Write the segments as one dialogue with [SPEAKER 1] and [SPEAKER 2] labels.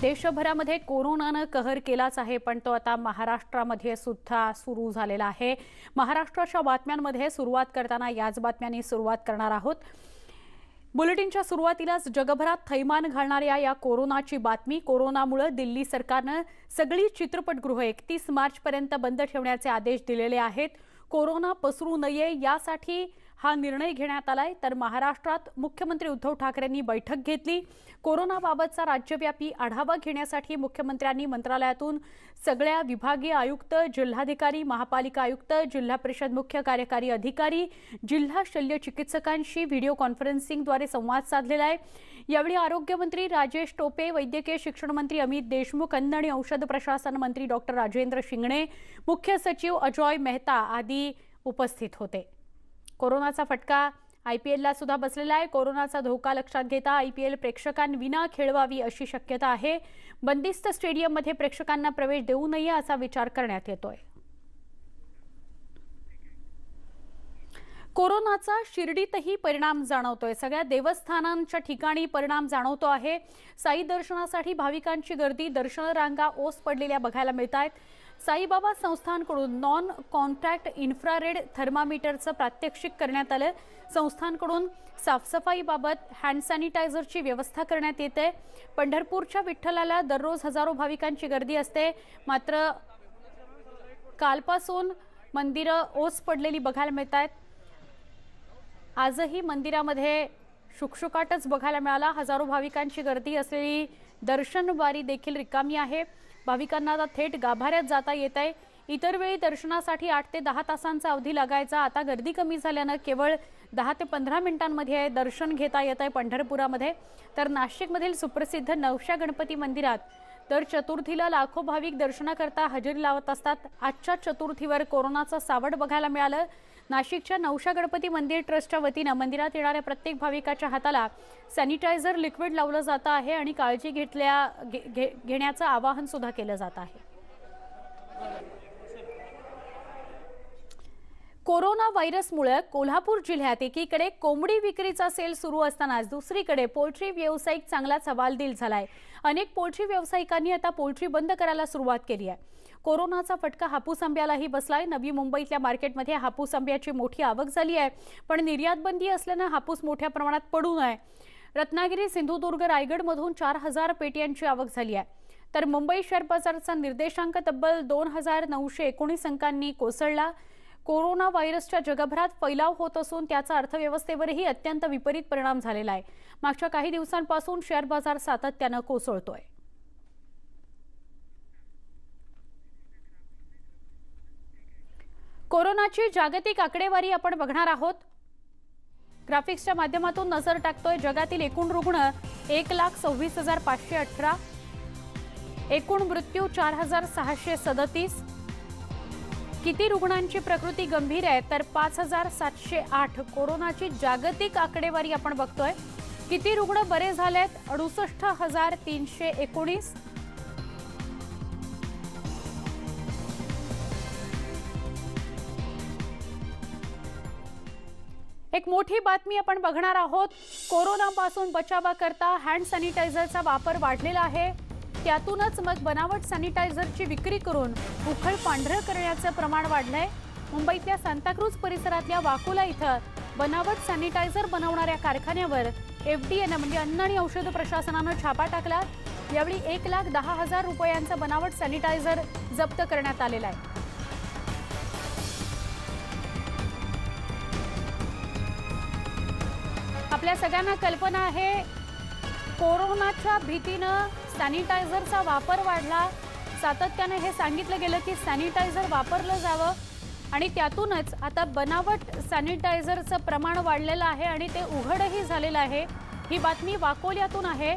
[SPEAKER 1] देशभरामध्ये कोरोनानं कहर केलाच आहे पण तो आता महाराष्ट्रामध्ये सुद्धा सुरू झालेला आहे. महाराष्ट्राच्या बातम्यांमध्ये सुरुवात करताना याच बातम्यांनी सुरुवात करणार आहोत. बुलेटिनच्या सुरुवातीलाच जगभरात थैमान घालणाऱ्या या कोरोनाची बातमी कोरोनामुळे दिल्ली सरकारनं सगळी चित्रपटगृह एकतीस मार्चपर्यंत बंद ठेवण्याचे आदेश दिलेले आहेत. कोरोना पसरू नये यासाठी हा निर्णय घेण्यात आलाय. तर महाराष्ट्रात मुख्यमंत्री उद्धव ठाकरेंनी बैठक घेतली. कोरोनाबाबतचा राज्यव्यापी आढावा घेण्यासाठी मुख्यमंत्र्यांनी मंत्रालयातून सगळ्या विभागीय आयुक्त जिल्हाधिकारी महापालिका आयुक्त जिल्हा परिषद मुख्य कार्यकारी अधिकारी जिल्हा शल्य चिकित्सकांशी व्हिडिओ कॉन्फरन्सिंगद्वारे संवाद साधलेला आहे. यावेळी आरोग्यमंत्री राजेश टोपे वैद्यकीय शिक्षण मंत्री अमित देशमुख अन्न आणि औषध प्रशासन मंत्री डॉक्टर राजेंद्र शिंगणे मुख्य सचिव अजॉय मेहता आदी उपस्थित होते. कोरोनाचा फटका. आय पी एलला सुद्धा बसलेला आहे. कोरोनाचा धोका लक्षात घेता आय पी एल प्रेक्षकांविना खेळवावी अशी शक्यता आहे. बंदिस्त स्टेडियममध्ये प्रेक्षकांना प्रवेश देऊ नये असा विचार करण्यात येतोय. कोरोनाचा शिर्डीतही परिणाम जाणवतोय. सगळ्या देवस्थानांच्या ठिकाणी परिणाम जाणवतो आहे. साई दर्शनासाठी भाविकांची गर्दी दर्शन रांगा ओस पडलेल्या बघायला मिळत आहेत साईबाबा संस्थांकडून नॉन कॉन्टॅक्ट इन्फ्रारेड थर्मामीटरचं प्रात्यक्षिक करण्यात आलं संस्थांकडून साफसफाईबाबत हँड सॅनिटायझरची व्यवस्था करण्यात येते. पंढरपूरच्या विठ्ठलाला दररोज हजारो भाविकांची गर्दी असते. मात्र कालपासून मंदिरं ओस पडलेली बघायला मिळत आहेत आजही मंदिरामध्ये शुकशुकाटच बघायला मिळाला. हजारो भाविकांची गर्दी असलेली दर्शनवारी देखील रिकामी आहे. भाविकांना आता थेट गाभाऱ्यात जाता येत आहे. इतर वेळी दर्शनासाठी आठ ते दहा तासांचा अवधी लागायचा. आता गर्दी कमी झाल्यानं केवळ दहा ते पंधरा मिनिटांमध्ये दर्शन घेता येत आहे पंढरपुरामध्ये. तर नाशिकमधील सुप्रसिद्ध नवशा गणपती मंदिरात तर चतुर्थीला लाखो भाविक दर्शनाकरता हजेरी लावत असतात. आजच्या चतुर्थीवर कोरोनाचं सावट बघायला मिळालं. नाशिकच्या नवशा गणपती मंदिर ट्रस्टच्या वतीनं मंदिरात येणाऱ्या प्रत्येक भाविकाच्या हाताला सॅनिटायझर लिक्विड लावलं जातं आहे आणि काळजी घेतल्या घे- घे- घेण्याचं आवाहन सुद्धा केलं जात आहे. कोरोना व्हायरसमुळे कोल्हापूर जिल्ह्यात एकीकडे कोंबडी विक्रीचा सेल सुरू असतानाच दुसरीकडे पोल्ट्री व्यावसायिक चांगलाच हवालदिल झालाय. अनेक पोल्ट्री व्यावसायिकांनी आता पोल्ट्री बंद करायला सुरुवात केली आहे. कोरोनाचा फटका हापूस आंब्यालाही बसलाय. नवी मुंबईतल्या मार्केटमध्ये हापूस आंब्याची मोठी आवक झाली आहे. पण निर्यात बंदी असल्यानं हापूस मोठ्या प्रमाणात पडू नये. रत्नागिरी सिंधुदुर्ग रायगडमधून चार हजार पेट्यांची आवक झाली आहे. तर मुंबई शेअर बाजारचा निर्देशांक तब्बल दोन हजार नऊशे एकोणीस अंकांनी कोसळला. कोरोना व्हायरसच्या जगभरात फैलाव होत असून त्याचा अर्थव्यवस्थेवरही अत्यंत विपरीत परिणाम झालेला आहे. मागच्या काही दिवसांपासून शेअर बाजार सातत्यानं कोसळतोय. कोरोनाची जागतिक आकडेवारी आपण बघणार आहोत. ग्राफिक्सच्या माध्यमातून नजर टाकतोय जगातील एकूण रुग्ण एक लाख सव्वीस हजार पाचशे अठरा. एकूण मृत्यू चार हजार सहाशे सदतीस. किती रुग्णांची प्रकृती गंभीर आहे तर पाच हजार सातशे आठ. कोरोनाची जागतिक आकडेवारी आपण बघतोय. किती रुग्ण बरे झाले आहेत अडुसष्ट हजार तीनशे एकोणीस. एक मोठी बातमी आपण बघणार आहोत. कोरोनापासून बचावाकरता हँड सॅनिटायझरचा वापर वाढलेला आहे. त्यातूनच मग बनावट सॅनिटायझरची विक्री करून उखळ पांढरं करण्याचं प्रमाण वाढलंय. मुंबईतल्या सांताक्रूज परिसरातल्या वाकोला इथं बनावट सॅनिटायझर बनवणाऱ्या कारखान्यावर एफ डी एनं म्हणजे अन्न आणि औषध प्रशासनानं छापा टाकला. यावेळी एक लाख दहा हजार रुपयांचं बनावट सॅनिटायझर जप्त करण्यात आलेलं आहे. आपल्या सगळ्यांना कल्पना आहे कोरोनाच्या भीतीनं सॅनिटायझरचा वापर वाढला. सातत्याने हे सांगितलं गेलं की सॅनिटायझर वापरलं जावं आणि त्यातूनच आता बनावट सॅनिटायझरचं प्रमाण वाढलेलं आहे आणि ते उघडही झालेलं आहे. ही बातमी वाकोल्यातून आहे.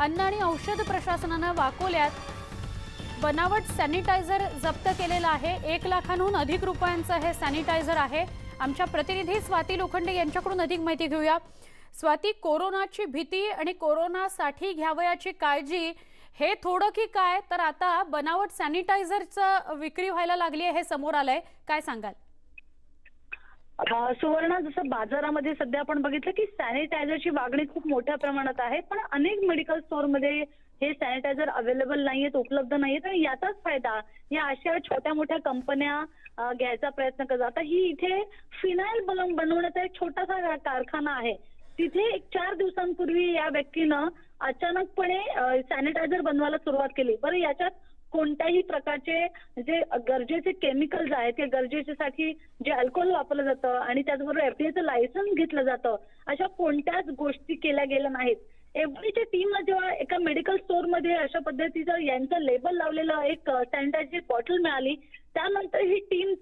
[SPEAKER 1] अन्न आणि औषध प्रशासनानं वाकोल्यात बनावट सॅनिटायझर जप्त केलेलं आहे. एक लाखांहून अधिक रुपयांचं हे सॅनिटायझर आहे. आमच्या प्रतिनिधी स्वाती लोखंडे यांच्याकडून अधिक माहिती घेऊया. स्वाती कोरोनाची भीती आणि कोरोनासाठी घ्यावयाची काळजी हे थोडं की काय? तर आता बनावट सॅनिटायझरचं विक्री व्हायला लागली आहे हे समोर आलंय. काय सांगाल?
[SPEAKER 2] अ, सुवर्ण जसं बाजारामध्ये सध्या आपण बघितलं की सॅनिटायझरची मागणी खूप मोठ्या प्रमाणात आहे पण अनेक मेडिकल स्टोअरमध्ये हे सॅनिटायझर अवेलेबल नाहीयेत उपलब्ध नाहीयेत आणि याचाच फायदा या अशा छोट्या मोठ्या कंपन्या घ्यायचा प्रयत्न करतात. आता ही इथे फिनाईल बनवण्याचा एक छोटासा कारखाना आहे. तिथे एक चार दिवसांपूर्वी या व्यक्तीनं अचानकपणे सॅनिटायझर बनवायला सुरुवात केली. बरं याच्यात कोणत्याही प्रकारचे जे गरजेचे केमिकल्स आहेत ते गरजेच्यासाठी जे अल्कोहोल वापरलं जातं आणि त्याचबरोबर एफडीएचं लायसन्स घेतलं जातं अशा कोणत्याच गोष्टी केल्या गेल्या नाहीत. एफडीच्या टीमला जेव्हा एका मेडिकल स्टोअरमध्ये अशा पद्धतीचं यांचं लेबल लावलेलं एक सॅनिटायझर बॉटल मिळाली त्यानंतर ही टीम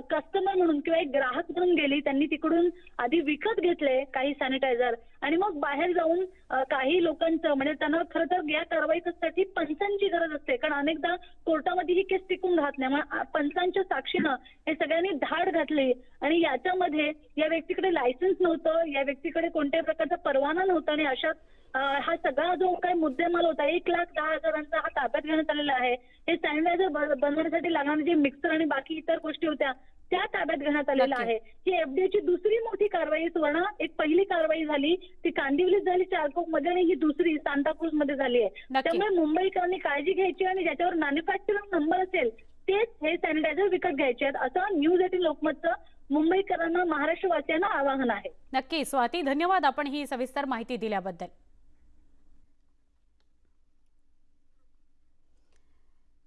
[SPEAKER 2] कस्टमर म्हणून किंवा एक ग्राहक म्हणून गेली त्यांनी तिकडून आधी विकत घेतले काही सॅनिटायझर आणि मग बाहेर जाऊन काही लोकांचं म्हणजे त्यांना खरं तर या कारवाईसाठी पंचांची गरज असते. कारण अनेकदा कोर्टामध्ये ही केस टिकून राहत नाही. म्हणून पंचांच्या साक्षीनं हे सगळ्यांनी धाड घातली. आणि याच्यामध्ये या व्यक्तीकडे लायसन्स नव्हतं या व्यक्तीकडे कोणत्याही प्रकारचा परवाना नव्हता. आणि अशात हा सगळा जो काही मुद्देमाल होता एक लाख दहा हजारांचा हा ताब्यात घेण्यात आलेला आहे. हे सॅनिटायझर बनवण्यासाठी लागणारे जे मिक्सर आणि बाकी इतर गोष्टी होत्या त्या ताब्यात घेण्यात आलेल्या. आहे. ही एफडीएची दुसरी मोठी कारवाई सुवर्ण एक पहिली कारवाई झाली ती कांदिवलीत झाली चारकोपमध्ये आणि ही दुसरी सांताक्रूजमध्ये झाली आहे. त्यामुळे मुंबईकरांनी काळजी घ्यायची आणि ज्याच्यावर मॅन्युफॅक्चरिंग नंबर असेल तेच हे सॅनिटायझर विकत घ्यायचे आहेत असं न्यूज एटीन लोकमतचं मुंबईकरांना महाराष्ट्रवासियांना आवाहन आहे.
[SPEAKER 1] नक्की. स्वाती धन्यवाद आपण ही सविस्तर माहिती दिल्याबद्दल.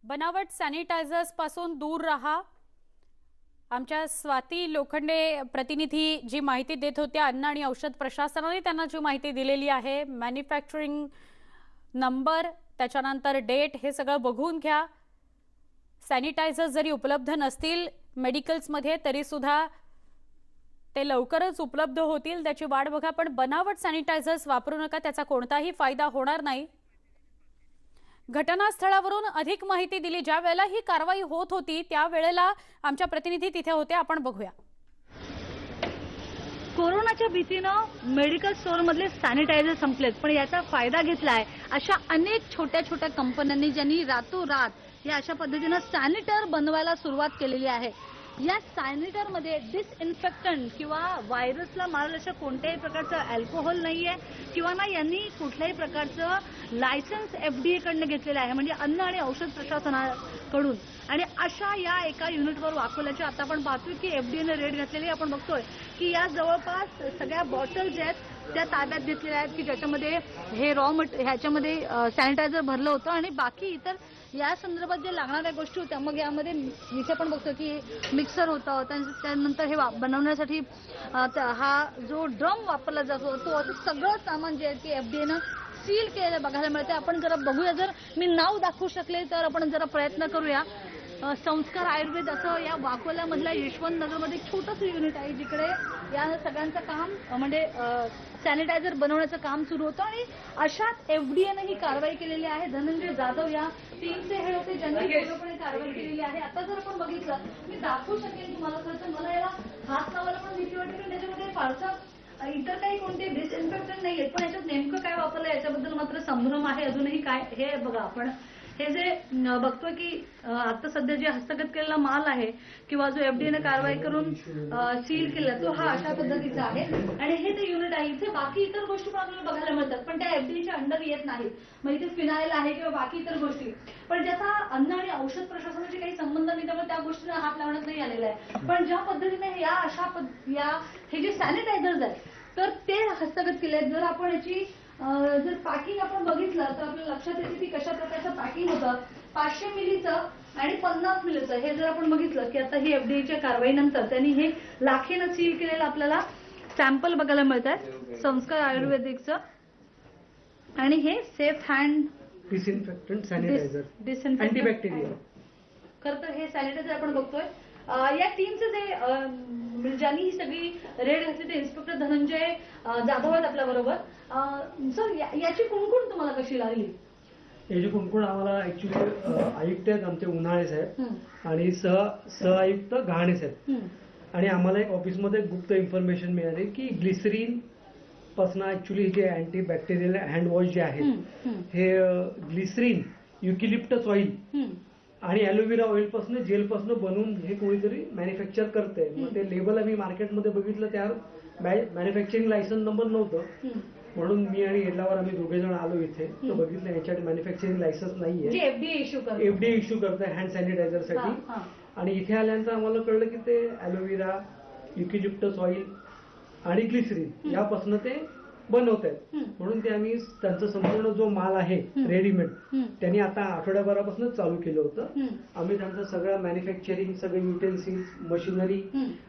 [SPEAKER 1] बनावट सॅनिटायझर्सपासून दूर राहा. आमच्या स्वाती लोखंडे प्रतिनिधी जी माहिती देत होत्या अन्न आणि औषध प्रशासनाने त्यांना जी माहिती दिलेली आहे मॅन्युफॅक्चरिंग नंबर त्याच्यानंतर डेट हे सगळं बघून घ्या. सॅनिटायझर जरी उपलब्ध नसतील मेडिकल्समध्ये तरीसुद्धा ते लवकरच उपलब्ध होतील त्याची वाट बघा. पण बनावट सॅनिटायझर्स वापरू नका त्याचा कोणताही फायदा होणार नाही. घटनास्थळावरून अधिक माहिती दिली. ज्या वेळेला ही कारवाई होत होती त्यावेळेला आमच्या प्रतिनिधी तिथे होते. आपण बघूया.
[SPEAKER 3] कोरोनाच्या भीतीनं मेडिकल स्टोअरमधले सॅनिटायझर संपलेत पण याचा फायदा घेतलाय अशा अनेक छोट्या छोट्या कंपन्यांनी ज्यांनी रातोरात या अशा पद्धतीनं सॅनिटर बनवायला सुरुवात केलेली आहे. या सॅनिटरमध्ये डिसइन्फेक्टंट किंवा व्हायरसला मारेल अशा कोणत्याही प्रकारचं अल्कोहोल नाहीये किंवा ना यांनी कुठल्याही प्रकारचं लायसन्स एफडीए कडनं घेतलेलं आहे. म्हणजे अन्न आणि औषध प्रशासनाकडून. आणि अशा या एका युनिटवर वाकवल्याचे आता आपण पाहतोय की एफडीएने रेट घातलेली. आपण बघतोय की या जवळपास सगळ्या बॉटल ज्या आहेत त्या ताब्यात घेतलेल्या आहेत की ज्याच्यामध्ये हे रॉ मट ह्याच्यामध्ये सॅनिटायझर भरलं होतं आणि बाकी इतर या संदर्भात जे लागणाऱ्या गोष्टी होत्या मग यामध्ये इथे पण बघतो की मिक्सर होतं त्यानंतर हे बनवण्यासाठी हा जो ड्रम वापरला जातो तो असं सगळं सामान जे आहे की एफडीएनं सील केलेलं बघायला मिळते आपण जरा बघूया जर मी नाव दाखवू शकले तर आपण जरा प्रयत्न करूया. संस्कार आयुर्वेद असं या वाकोल्यामधल्या यशवंत नगरमध्ये एक छोटंसं युनिट आहे जिकडे या सगळ्यांचं काम म्हणजे सॅनिटायझर बनवण्याचं काम सुरू होतं आणि अशात एफडीएनं ही कारवाई केलेली आहे. धनंजय जाधव या टीमचे हे होते. ज्यांनी पूर्णपणे कारवाई केलेली आहे. आता जर आपण बघितलं मी दाखवू शकेन तुम्हाला खरं तर मला याला हात लावायला पण भीती वाटते कारण त्याच्यामध्ये फारसा इतर काही कोणते डिसइन्फेक्टंट नाही आहेत पण याच्यात नेमकं काय वापरलं याच्याबद्दल मात्र संभ्रम आहे. अजूनही काय हे बघा आपण. हे जे बघतोय की आता सध्या जे हस्तगत केलेला माल आहे किंवा जो एफडीएने कारवाई करून सील केला तो हा अशा पद्धतीचा आहे. आणि हे ते युनिट आहे. इथे बाकी इतर गोष्टी पण आपल्याला बघायला मिळतात पण त्या एफडीएच्या अंडर येत नाहीत. मग इथे फिनाईल आहे किंवा बाकी इतर गोष्टी. पण ज्याचा अन्न आणि औषध प्रशासनाशी काही संबंध नाही त्यामुळे त्या गोष्टीला हात लावण्यात नाही आलेला आहे. पण ज्या पद्धतीने या अशा या हे जे सॅनिटायझर्स आहेत तर ते हस्तगत केले आहेत. जर आपण याची जर पॅकिंग आपण बघितलं तर आपल्याला लक्षात येते की कशा प्रकारचं पॅकिंग होतं. पाचशे मिलीचं आणि पन्नास मिलीचं. हे जर आपण बघितलं की आता ही एफडीएच्या कारवाईनंतर त्यांनी हे लाखेनं सील केलेलं आपल्याला सॅम्पल बघायला मिळत आहेत संस्कार आयुर्वेदिकचं. आणि हे safe hand
[SPEAKER 4] disinfectant sanitiser
[SPEAKER 3] disinfectant
[SPEAKER 4] antibacterial
[SPEAKER 3] खरं तर हे सॅनिटायझर आपण बघतोय. या टीमचे जे म्हणजे ज्यांनी ही सगळी रेड घातली ते इन्स्पेक्टर धनंजय जाधव आहेत आपल्या बरोबर. सर याची कुणकुण तुम्हाला कशी लागली?
[SPEAKER 4] याची कुणकुण आम्हाला ऍक्च्युली आयुक्त आहेत आमचे उन्हाळे साहेब आणि सह सहआयुक्त घाणे साहेब. आणि आम्हाला एक ऑफिसमध्ये गुप्त इन्फॉर्मेशन मिळाली की ग्लिसरीन पासून ऍक्च्युली जे अँटी बॅक्टेरियल हँड वॉश जे आहेत
[SPEAKER 3] हं,
[SPEAKER 4] ग्लिसरीन युकिलिप्टस ऑइल आणि अलोवेरा ऑइलपासून जेल पासून बनवून हे कोणीतरी मॅन्युफॅक्चर करते मग ते लेबल आम्ही मार्केटमध्ये बघितलं त्यावर मॅन्युफॅक्चरिंग लायसन्स नंबर नव्हतं. म्हणून मी आणि येल्लावर आम्ही दोघे जण आलो इथे. तर बघितलं याच्यात मॅन्युफॅक्चरिंग लायसन्स नाहीये.
[SPEAKER 3] एफडीए इश्यू करतो.
[SPEAKER 4] हँड
[SPEAKER 3] सॅनिटायझरसाठी.
[SPEAKER 4] आणि इथे आल्यानंतर आम्हाला कळलं की ते ॲलोवेरा युकिलिप्टस ऑइल आणि ग्लिसरीन यापासून ते बनवत आहेत. म्हणून ते आम्ही त्यांचा संपूर्ण जो माल आहे. रेडीमेड. त्यांनी आता आठवड्याभरापासून चालू केलं होतं. आम्ही त्यांचं सगळं मॅन्युफॅक्चरिंग सगळे युटेन्सिल्स मशिनरी.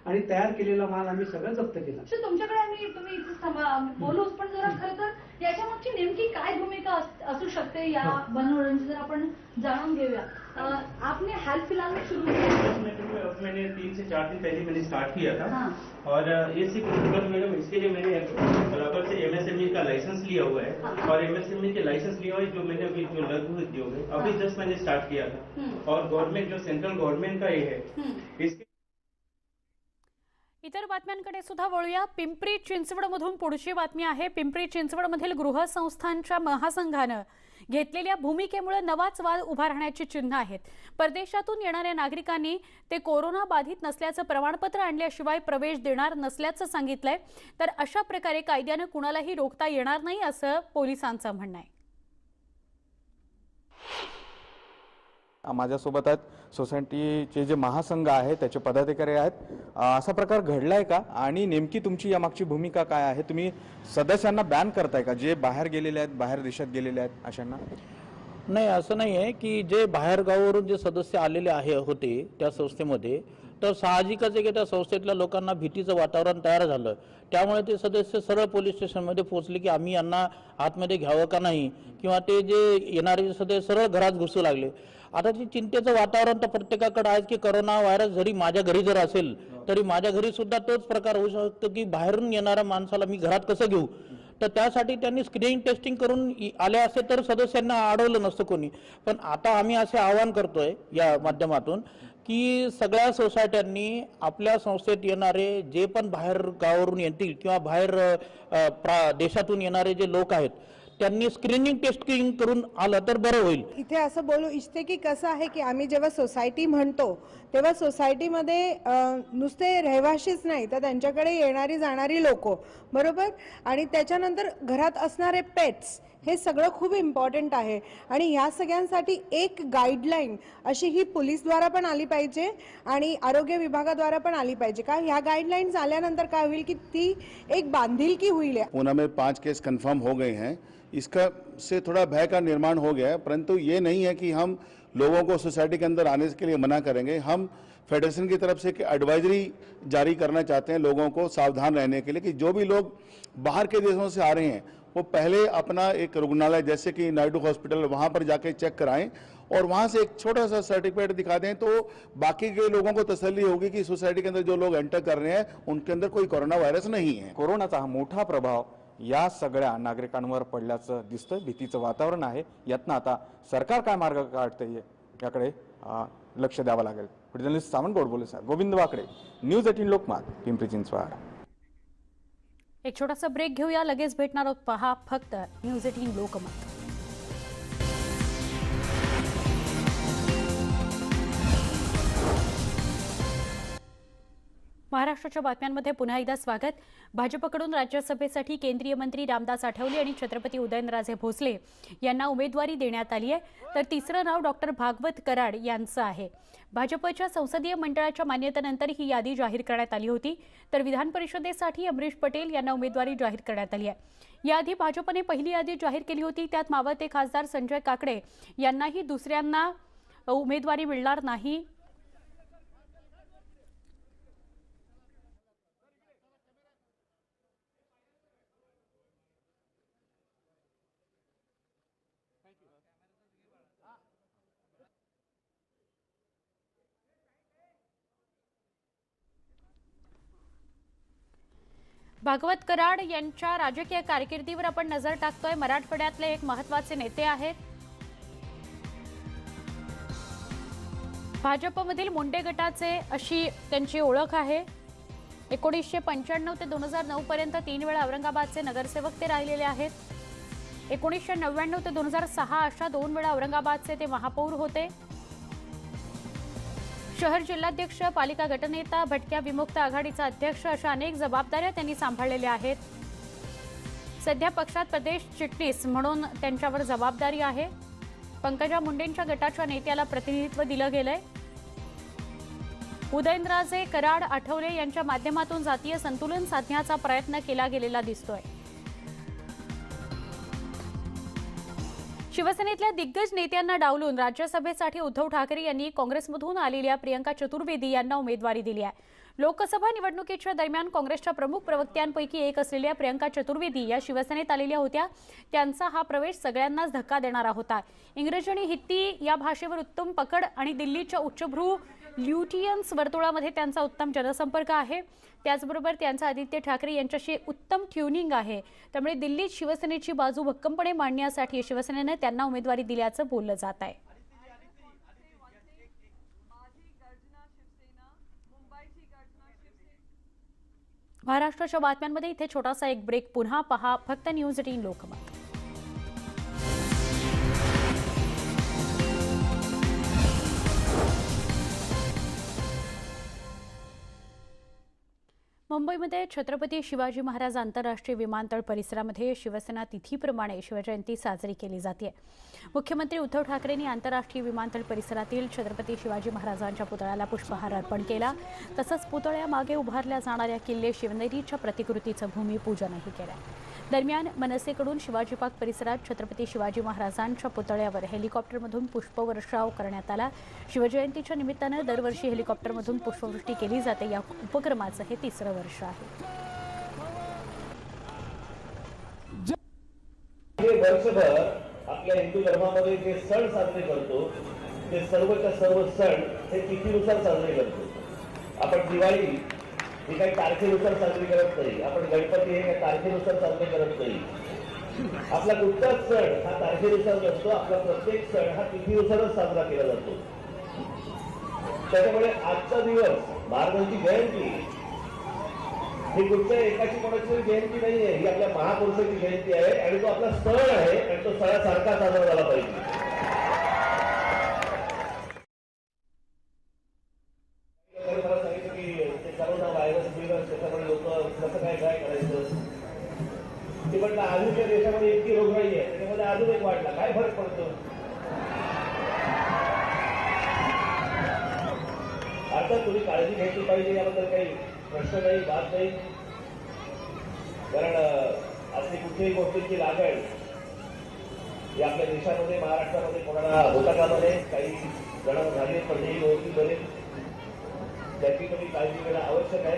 [SPEAKER 4] आणि तयार केलेला माल आम्ही सगळं जप्त केला
[SPEAKER 3] तुमच्याकडे आम्ही तुम्ही बोलूच पण जरा खरं तर याच्या मागची नेमकी काय भूमिका असू शकते या
[SPEAKER 4] हा.
[SPEAKER 3] जर आपण जाणून घेऊया आपने हाल फ़िलहाल में शुरू किया
[SPEAKER 5] मैंने तीन से चार दिन पहले मैंने स्टार्ट किया था
[SPEAKER 3] हाँ।
[SPEAKER 5] और ये सिर्फ़ मैडम इसके लिए मैंने बराबर से एमएसएमई का लाइसेंस लिया हुआ है
[SPEAKER 3] हाँ।
[SPEAKER 5] और एमएसएमई के लाइसेंस लिया हुआ है जो मैंने अभी जो लघु उद्योग है अभी
[SPEAKER 3] हाँ।
[SPEAKER 5] जस्ट मैंने स्टार्ट किया
[SPEAKER 3] हम्म।
[SPEAKER 5] था और गवर्नमेंट जो सेंट्रल गवर्नमेंट का ये है
[SPEAKER 3] हम्म.
[SPEAKER 5] इसके
[SPEAKER 1] इतर बातम्यांकडे सुद्धा वळूया. पिंपरी चिंचवडमधून पुढची बातमी आहे. पिंपरी चिंचवडमधील गृहसंस्थांच्या महासंघानं घेतलेल्या भूमिकेमुळे नवाच वाद उभा राहण्याची चिन्ह आहेत. परदेशातून येणाऱ्या नागरिकांनी ते कोरोना बाधित नसल्याचं प्रमाणपत्र आणल्याशिवाय प्रवेश देणार नसल्याचं सांगितलंय. तर अशा प्रकारे कायद्यानं कुणालाही रोखता येणार नाही असं पोलिसांचं म्हणणं आहे.
[SPEAKER 6] माझ्यासोबत आहेत. सोसायटीचे जे महासंघ आहे त्याचे पदाधिकारी आहेत. असा प्रकार घडलाय का? आणि नेमकी तुमची यामागची भूमिका काय आहे? तुम्ही सदस्यांना बॅन करताय का? जे बाहेर गेलेले आहेत बाहेर देशात गेलेले आहेत अशांना?
[SPEAKER 7] नाही असं नाही आहे की जे बाहेरगावावरून जे सदस्य आलेले आहे होते त्या संस्थेमध्ये तर साहजिकच आहे की त्या संस्थेतल्या लोकांना भीतीचं वातावरण तयार झालं. त्यामुळे ते सदस्य सरळ पोलीस स्टेशनमध्ये पोहोचले की आम्ही यांना आतमध्ये घ्यावं का नाही? किंवा ते जे येणारे सदस्य सरळ घरात घुसू लागले. आता ते चिंतेचं वातावरण तर प्रत्येकाकडे आहेच की करोना व्हायरस जरी माझ्या घरी जर असेल तरी माझ्या घरी सुद्धा तोच प्रकार होऊ शकतो की बाहेरून येणाऱ्या माणसाला मी घरात कसं घेऊ? तर त्यासाठी त्यांनी स्क्रीनिंग टेस्टिंग करून आले असते तर सदस्यांना अडवलं नसतं कोणी. पण आता आम्ही असे आवाहन करतोय या माध्यमातून की सगळ्या सोसायट्यांनी आपल्या संस्थेत येणारे जे पण बाहेर गावावरून येतील किंवा बाहेर प्रा- देशातून येणारे जे लोक आहेत त्यांनी स्क्रीनिंग टेस्टिंग करून आलं तर बरं होईल.
[SPEAKER 8] इथे असं बोलू इच्छते की कसं आहे की आम्ही जेव्हा सोसायटी म्हणतो तेव्हा सोसायटीमध्ये नुसते रहिवाशीच नाही तर त्यांच्याकडे येणारी जाणारी लोक बरोबर? आणि त्याच्यानंतर घरात असणारे पेट्स हे सगळं खूप इम्पॉर्टंट आहे. आणि ह्या सगळ्यांसाठी एक गाईडलाईन अशी ही पोलीसद्वारा पण आली पाहिजे आणि आरोग्य विभागाद्वारा पण आली पाहिजे. का ह्या गाईडलाईन्स आल्यानंतर काय होईल की ती एक बांधिलकी होईल
[SPEAKER 9] पूना में पाँच केस कंफर्म हो गए हैं. इसका से थोड़ा भय का निर्माण हो गया है, परंतु ये नहीं है कि हम लोगों को सोसाइटी के अंदर आने के लिए मना करेंगे। हम फेडरेशन की तरफ़ से एक एडवाइजरी जारी करना चाहते हैं लोगों को सावधान रहने के लिए कि जो भी लोग बाहर के देशों से आ रहे हैं वो पहले अपना एक रुग्णालय जैसे कि नायडू हॉस्पिटल वहाँ पर जाके चेक कराएं और वहाँ से एक छोटा सा सर्टिफिकेट दिखा दें तो बाकी के लोगों को तसल्ली होगी कि सोसाइटी के अंदर जो लोग एंटर कर रहे हैं उनके अंदर कोई कोरोना वायरस नहीं है।
[SPEAKER 6] कोरोनाचा हा मोठा प्रभाव या सगळ्या नागरिकांवर पडल्याचं दिसतंय भीतीचं वातावरण आहे. यातनं आता सरकार काय मार्ग काढतंय याकडे लक्ष द्यावं लागेल. जर्नलिस्ट सावंतगौड बोलले sir Govind Wakde news eighteen Lokmat Pimpri Chinchwad.
[SPEAKER 1] एक छोटासा ब्रेक घेऊया. लगेच भेटणार आहोत. पहा फक्त न्यूज एटीन लोकमत महाराष्ट्राच्या बातम्यांमध्ये पुन्हा एकदा स्वागत. भाजपकडून राज्यसभेसाठी केंद्रीय मंत्री रामदास आठवले आणि छत्रपती उदयनराजे भोसले यांना उमेदवारी देण्यात आली आहे. तर तिसरं नाव डॉक्टर भागवत कराड यांचं आहे. भाजपच्या संसदीय मंडळाच्या मान्यतेनंतर ही यादी जाहीर करण्यात आली होती. तर विधान परिषदेसाठी अमरीश पटेल यांना उमेदवारी जाहीर करण्यात आली आहे. याआधी भाजपने पहिली यादी जाहीर केली होती. त्यात मावळते खासदार संजय काकडे यांनाही दुसऱ्यांना उमेदवारी मिळणार नाही. भागवत कराड यांच्या राजकीय कारकिर्दीवर आपण नजर टाकतोय. मराठवाड्यातले एक महत्त्वाचे नेते आहेत. भाजपमधील मुंडे गटाचे अशी त्यांची ओळख आहे. एकोणीसशे पंच्याण्णव ते दोन हजार नऊ पर्यंत तीन वेळा औरंगाबादचे नगरसेवक ते राहिलेले आहेत. एकोणीसशे नव्याण्णव ते दोन हजार सहा अशा दोन वेळा औरंगाबादचे ते महापौर होते. शहर जिल्हाध्यक्ष पालिका गटनेता भटक्या विमुक्त आघाडीचा अध्यक्ष अशा अनेक जबाबदाऱ्या त्यांनी सांभाळलेल्या आहेत. सध्या पक्षात प्रदेश चिटणीस म्हणून त्यांच्यावर जबाबदारी आहे. पंकजा मुंडेंच्या गटाच्या नेत्याला प्रतिनिधित्व दिलं गेलंय. उदयनराजे कराड आठवले यांच्या माध्यमातून जातीय संतुलन साधण्याचा प्रयत्न केला गेलेला दिसतोय. शिवसेनेतल्या दिग्गज नेत्यांना डावलून राज्यसभेसाठी उद्धव ठाकरे यांनी काँग्रेसमधून आलेल्या प्रियंका चतुर्वेदी यांना उमेदवारी दिली आहे. लोकसभा निवडणुकीच्या दरम्यान काँग्रेसच्या प्रमुख प्रवक्त्यांपैकी एक असलेल्या प्रियंका चतुर्वेदी या शिवसेनेत आलेल्या होत्या. त्यांचा हा प्रवेश सगळ्यांनाच धक्का देणारा होता. इंग्रजी आणि हित्ती या भाषेवर उत्तम पकड आणि दिल्लीच्या उच्चभ्रू ल्युटियन्स वर्तुळामध्ये त्यांचा उत्तम जनसंपर्क आहे. त्याचबरोबर त्यांचा आदित्य ठाकरे यांच्याशी उत्तम ट्युनिंग आहे. त्यामुळे दिल्लीत शिवसेनेची बाजू भक्कमपणे मांडण्यासाठी शिवसेनेनं त्यांना उमेदवारी दिल्याचं बोललं जात आहे. महाराष्ट्राच्या बातम्यांमध्ये इथे छोटासा एक ब्रेक. पुन्हा पहा फक्त न्यूज एटीन लोकमत. मुंबईमध्ये छत्रपती शिवाजी महाराज आंतरराष्ट्रीय विमानतळ परिसरामध्ये शिवसेना तिथीप्रमाणे शिवजयंती साजरी केली जाते. मुख्यमंत्री उद्धव ठाकरेंनी आंतरराष्ट्रीय विमानतळ परिसरातील छत्रपती शिवाजी महाराजांच्या पुतळ्याला पुष्पहार अर्पण केला. तसंच पुतळ्यामागे उभारल्या जाणाऱ्या किल्ले शिवनेरीच्या प्रतिकृतीचं भूमिपूजनही केलं. दरम्यान मनसेकडून शिवाजी पार्क परिसरात छत्रपती शिवाजी महाराजांच्या पुतळ्यावर हेलिकॉप्टरमधून पुष्पवर्षाव करण्यात आला. शिवजयंतीच्या निमित्तानं दरवर्षी हेलिकॉप्टरमधून पुष्पवृष्टी केली जाते. या उपक्रमाचं हे तिसरं वर्ष आहे.
[SPEAKER 10] हे वर्षभर आपल्या हिंदू धर्मामध्ये जे सण साजरे करतो ते सर्वच्या सर्व सण हे तिथीनुसार साजरे करतो? आपण दिवाळी हे काही तारखेनुसार साजरी करत नाही. आपण गणपती हे काही तारखेनुसार साजरे करत नाही. आपला कुठलाच सण हा तारखेनुसार नसतो. आपला प्रत्येक सण हा तिथीनुसारच साजरा केला जातो. त्याच्यामुळे आजचा दिवस महाराजांची जयंती ही कुठच्या एकाची कोणाची जयंती नाही आहे ही आपल्या महापुरुषाची जयंती आहे आणि तो आपला सण आहे आणि तो सणासारखा साजरा झाला पाहिजे लोकांनी मला सांगितलं की ते करोना व्हायरस बिरस त्याच्यामुळे लोक कसं काय काय करायचं ते म्हटलं अजूनच्या देशामध्ये इतकी रोगराई आहे त्याच्यामध्ये अजून एक वाढला काय फरक पडतो अर्थात तुम्ही काळजी घ्यायची पाहिजे याबद्दल काही प्रश्न नाही बात नाही कारण अं, असली कुठल्याही गोष्टीची लागण ही आपल्या देशामध्ये महाराष्ट्रामध्ये कोणाला होता का नये काही जणांना पण पडलेली होती बरेच त्याची तुम्ही काळजी घेणं आवश्यक आहे.